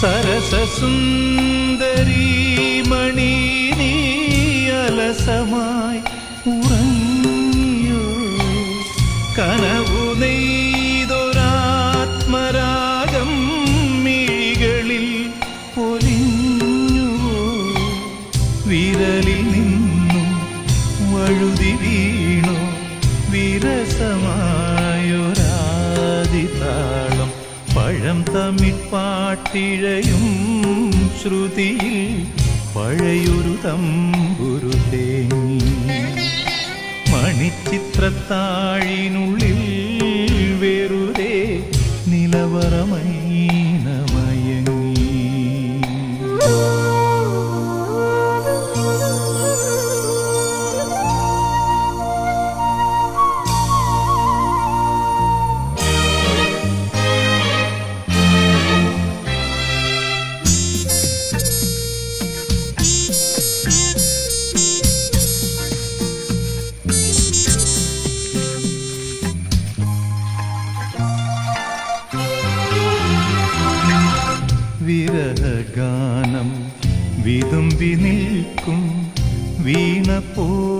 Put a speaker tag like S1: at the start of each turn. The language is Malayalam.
S1: സരസസുന്ദരീ മണി നീ അലസമായി ഉറങ്ങിയോ? കനവു നെയ്തൊരാത്മരാഗം മിഴികളിൽ പൊലിഞ്ഞുവോ? വിരലിൽ നിന്നും വഴുതി വീണോ വിരസമായൊരാദിതാളം പഴം തമിഴ് പാട്ടിഴയും ശ്രുതിയിൽ പഴയൊരു തമ്പുരു തേങ്ങി മണിച്ചിത്രത്താഴിനുള്ളിൽ വിരഹഗാനം. വിതുമ്പി നിൽക്കും വീണ പോലെ